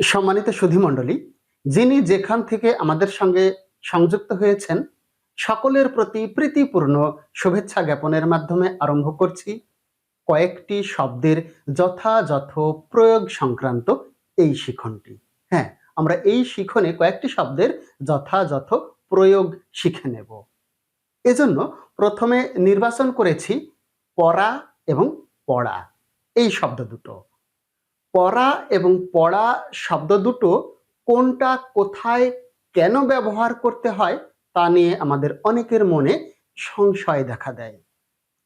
সম্মানিত সুধীমণ্ডলী, যিনি যেখান থেকে আমাদের সঙ্গে সংযুক্ত হয়েছেন, সকলের প্রতি প্রীতিপূর্ণ শুভেচ্ছা জ্ঞাপনের মাধ্যমে আরম্ভ করছি কয়েকটি শব্দের যথাযথ প্রয়োগ সংক্রান্ত এই শিখনটি। হ্যাঁ আমরা এই শিখনে কয়েকটি শব্দের যথাযথ প্রয়োগ শিখে নেব। এজন্য প্রথমে নির্বাচন করেছি পড়া এবং পড়া, এই শব্দ দুটো। পড়া এবং পড়া শব্দ দুটো কোনটা, কোথায়, কেন ব্যবহার করতে হয় তা নিয়ে আমাদের অনেকের মনে সংশয় দেখা দেয়।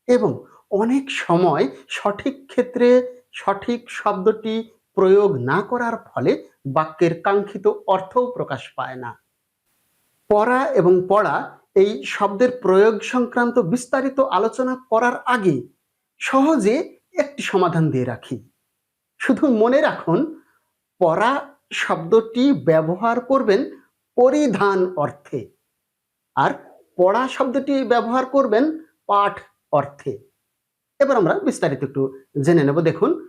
এবং অনেক সময় সঠিক ক্ষেত্রে সঠিক শব্দটি প্রয়োগ না করার ফলে বাক্যের কাঙ্ক্ষিত অর্থও প্রকাশ পায় না। পড়া এবং পড়া এই শব্দের প্রয়োগ সংক্রান্ত বিস্তারিত আলোচনা করার আগে সহজে একটি সমাধান দিয়ে রাখি। শুধু মনে রাখুন, পড়া শব্দটি ব্যবহার করবেন পরিধান অর্থে। আর পড়া শব্দটি ব্যবহার করবেন পাঠ অর্থে। এবার আমরা বিস্তারিত একটু জেনে নেব। দেখুন,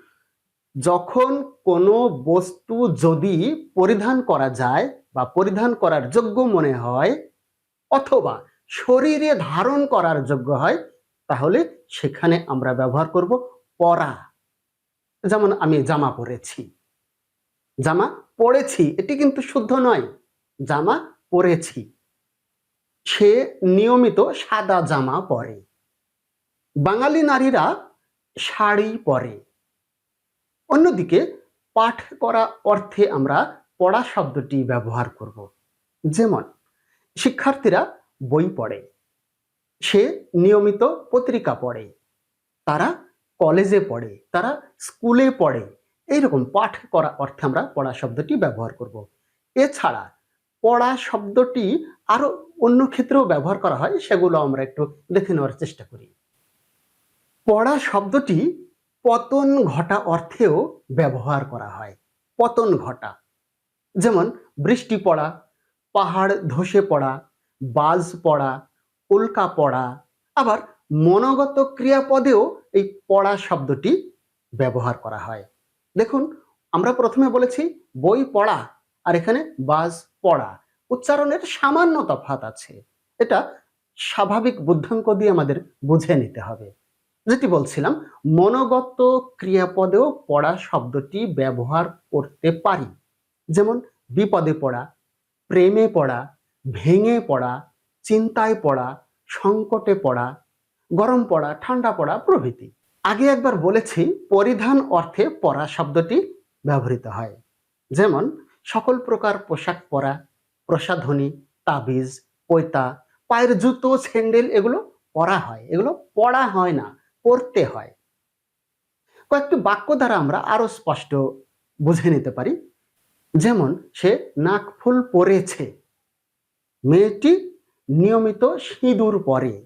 যখন কোনো বস্তু যদি পরিধান করা যায় বা পরিধান করার যোগ্য মনে হয় অথবা শরীরে ধারণ করার যোগ্য হয়, তাহলে সেখানে আমরা ব্যবহার করব পরা যেমন আমি জামা পরেছি। জামা পরেছি, এটি কিন্তু শুদ্ধ নয়। জামা পরেছি। সে নিয়মিত সাদা জামা পরে। বাঙালি নারীরা শাড়ি পরে। অন্যদিকে পাঠ করা অর্থে আমরা পড়া শব্দটি ব্যবহার করব। যেমন, শিক্ষার্থীরা বই পড়ে। সে নিয়মিত পত্রিকা পড়ে। তারা কলেজে পড়ে, তারা স্কুলে পড়ে, এইরকম পাঠ করা অর্থে আমরা পড়া শব্দটি ব্যবহার করব। এছাড়া পড়া শব্দটি আরও অন্য ক্ষেত্রেও ব্যবহার করা হয়, সেগুলো আমরা একটু দেখে নেওয়ার চেষ্টা করি। পড়া শব্দটি পতন ঘটা অর্থেও ব্যবহার করা হয়। পতন ঘটা, যেমন বৃষ্টি পড়া, পাহাড় ধসে পড়া, বাজ পড়া, উল্কা পড়া, আবার মনোগত ক্রিয়াপদেও এই পড়া শব্দটি ব্যবহার করা হয়। দেখুন, আমরা প্রথমে বলেছি বই পড়া আর এখানে বাজ পড়া। উচ্চারণের সামান্য তফাত আছে। এটা স্বাভাবিক বুদ্ধাঙ্ক দিয়ে আমাদের বুঝে নিতে হবে। যেটি বলছিলাম, মনোগত ক্রিয়াপদেও পড়া শব্দটি ব্যবহার করতে পারি। যেমন, বিপদে পড়া, প্রেমে পড়া, ভেঙে পড়া, চিন্তায় পড়া, সংকটে পড়া গরম পড়া, ঠান্ডা পড়া প্রভৃতি। আগে একবার বলেছি, পরিধান অর্থে পরা শব্দটি ব্যবহৃত হয়। যেমন, সকল প্রকার পোশাক পরা, প্রসাধনী, তাবিজ, পৈতা, পায়ের জুতো, স্যান্ডেল এগুলো পরা হয়। এগুলো পড়া হয় না, পড়তে হয়। কয়েকটি বাক্য দ্বারা আমরা আরও স্পষ্ট বুঝে নিতে পারি। যেমন, সে নাকফুল পরেছে। মেয়েটি নিয়মিত সিঁদুর পরে।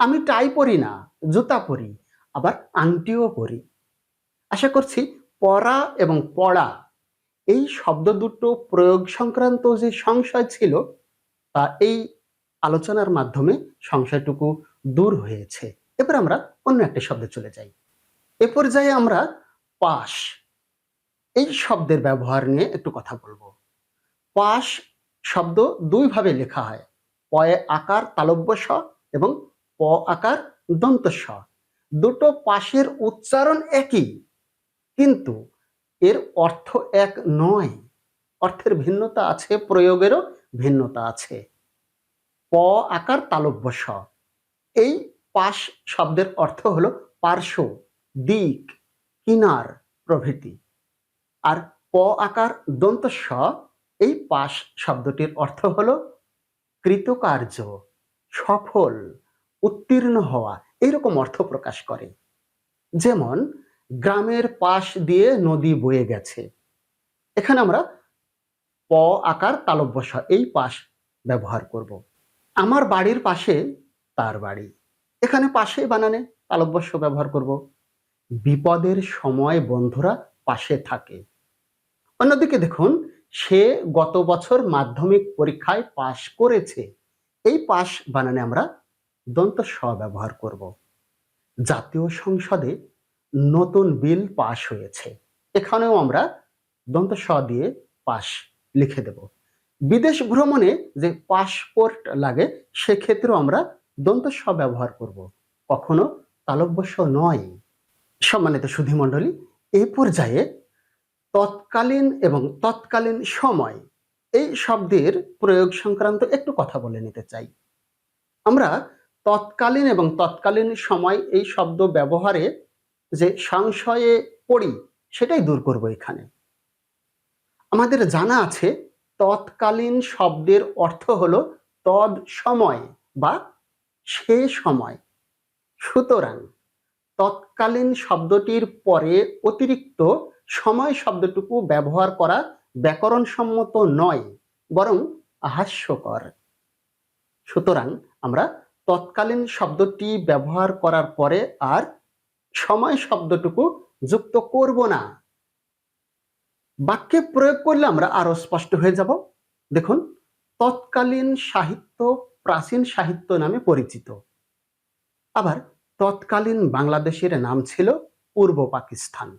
আমি টাই পরি না, জুতা পরি, আবার আংটিও পরি। আশা করছি পড়া এবং পড়া, এই শব্দ দুটো প্রয়োগ সংক্রান্ত যে সংশয় ছিল, তা এই আলোচনার মাধ্যমে সংশয়টুকু দূর হয়েছে। এবার আমরা অন্য একটা শব্দে চলে যাই। এ পর্যায়ে আমরা পাশ, এই শব্দের ব্যবহার নিয়ে একটু কথা বলব। পাশ শব্দ দুইভাবে লেখা হয়, পয়ে আকার, তালব্য স এবং প আকার দন্ত স। দুটো পাশের উচ্চারণ একই, কিন্তু এর অর্থ এক নয়। অর্থের ভিন্নতা আছে, প্রয়োগেরও ভিন্নতা আছে। প আকার তালব্য স। এই পাশ শব্দের অর্থ হল পার্শ্ব, দিক, কিনার, প্রভৃতি। আর প আকার দন্ত স, এই পাশ শব্দটির অর্থ হলো কৃতকার্য, সফল উত্তীর্ণ হওয়া, এরকম অর্থ প্রকাশ করে। যেমন, গ্রামের পাশ দিয়ে নদী বয়ে গেছে। এখানে আমরা প আকার তালব্যস এই পাশ ব্যবহার করব। আমার বাড়ির পাশে তার বাড়ি। এখানে পাশে বানানে তালব্যস্য ব্যবহার করব। বিপদের সময় বন্ধুরা পাশে থাকে। অন্যদিকে দেখুন, সে গত বছর মাধ্যমিক পরীক্ষায় পাশ করেছে। এই পাশ বানানে আমরা দন্ত স ব্যবহার করব। জাতীয় সংসদে নতুন বিল পাশ হয়েছে। এখানেও আমরা দন্ত স দিয়ে পাশ লিখে দেব। বিদেশ ভ্রমণে যে পাসপোর্ট লাগে, সেক্ষেত্রেও আমরা দন্ত স ব্যবহার করব। কখনো তালব্যস্য নয়। সম্মানিত সুধীমণ্ডলী এই পর্যায়ে তৎকালীন এবং তৎকালীন সময় এই শব্দের প্রয়োগ সংক্রান্ত একটু কথা বলে নিতে চাই। আমরা তৎকালীন এবং তৎকালীন সময় এই শব্দ ব্যবহারে যে সংশয়ে পড়ি, সেটাই দূর করব এখানে। আমাদের জানা আছে, তৎকালীন শব্দের অর্থ হলো তদ সময় বা সে সময়। সুতরাং তৎকালীন শব্দটির পরে অতিরিক্ত সময় শব্দটুকু ব্যবহার করা ব্যাকরণসম্মত নয়, বরং হাস্যকর। সুতরাং আমরা তৎকালীন শব্দটি ব্যবহার করার পরে আর সময় শব্দটুকু যুক্ত করব না। বাক্যে প্রয়োগ করলে আমরা আরও স্পষ্ট হয়ে যাব। দেখুন, তৎকালীন সাহিত্য প্রাচীন সাহিত্য নামে পরিচিত। আবার তৎকালীন বাংলাদেশের নাম ছিল পূর্ব পাকিস্তান।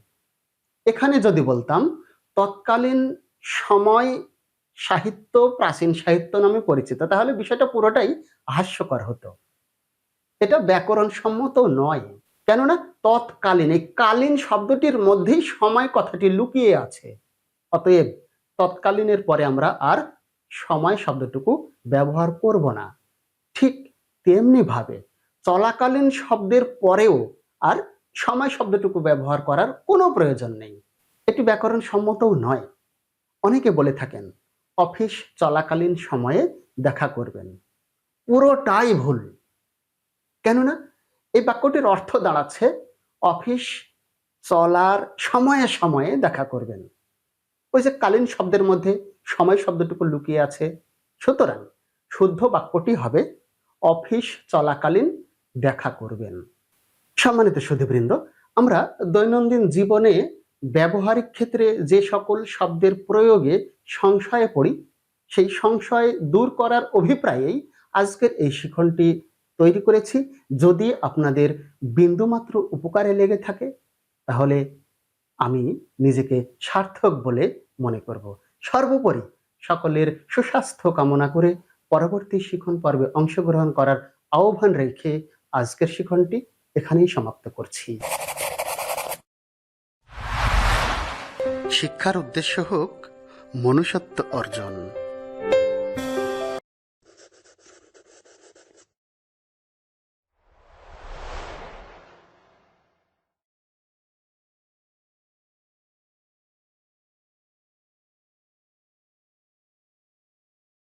এখানে যদি বলতাম, তৎকালীন সময় সাহিত্য, প্রাচীন সাহিত্য নামে পরিচিত। তাহলে বিষয়টা পুরোটাই হাস্যকর হতো। এটা ব্যাকরণ সম্মত নয়। কেননা তৎকালীন, এই কালীন শব্দটির মধ্যেই সময় কথাটি লুকিয়ে আছে। অতএব তৎকালীনের পরে আমরা আর সময় শব্দটুকু ব্যবহার করব না। ঠিক তেমনি ভাবে চলাকালীন শব্দের পরেও আর সময় শব্দটুকু ব্যবহার করার কোনো প্রয়োজন নেই। এটি ব্যাকরণ সম্মতও নয়। অনেকে বলে থাকেন অফিস চলাকালীন সময়ে দেখা করবেন। পুরোটাই ভুল। কেননা, এই বাক্যটির অর্থ দাঁড়াচ্ছে অফিস চলার সময়ে সময়ে দেখা করবেন। ওই যে কালীন শব্দের মধ্যে সময় শব্দটুকু লুকিয়ে আছে। সুতরাং শুদ্ধ বাক্যটি হবে অফিস চলাকালীন দেখা করবেন। সম্মানিত সুধীবৃন্দ, আমরা দৈনন্দিন জীবনে ব্যবহারিক ক্ষেত্রে যে সকল শব্দের প্রয়োগে সংশয়ে পড়ি, সেই সংশয় দূর করার অভিপ্রায়েই আজকের এই শিখনটি তৈরি করেছি। যদি আপনাদের বিন্দুমাত্র উপকারে লেগে থাকে, তাহলে আমি নিজেকে সার্থক বলে মনে করব। সর্বোপরি সকলের সুস্বাস্থ্য কামনা করে পরবর্তী শিখন পর্বে অংশগ্রহণ করার আহ্বান রেখে আজকের শিখনটি এখানেই সমাপ্ত করছি। শিক্ষার উদ্দেশ্য হোক মনুষ্যত্ব অর্জন।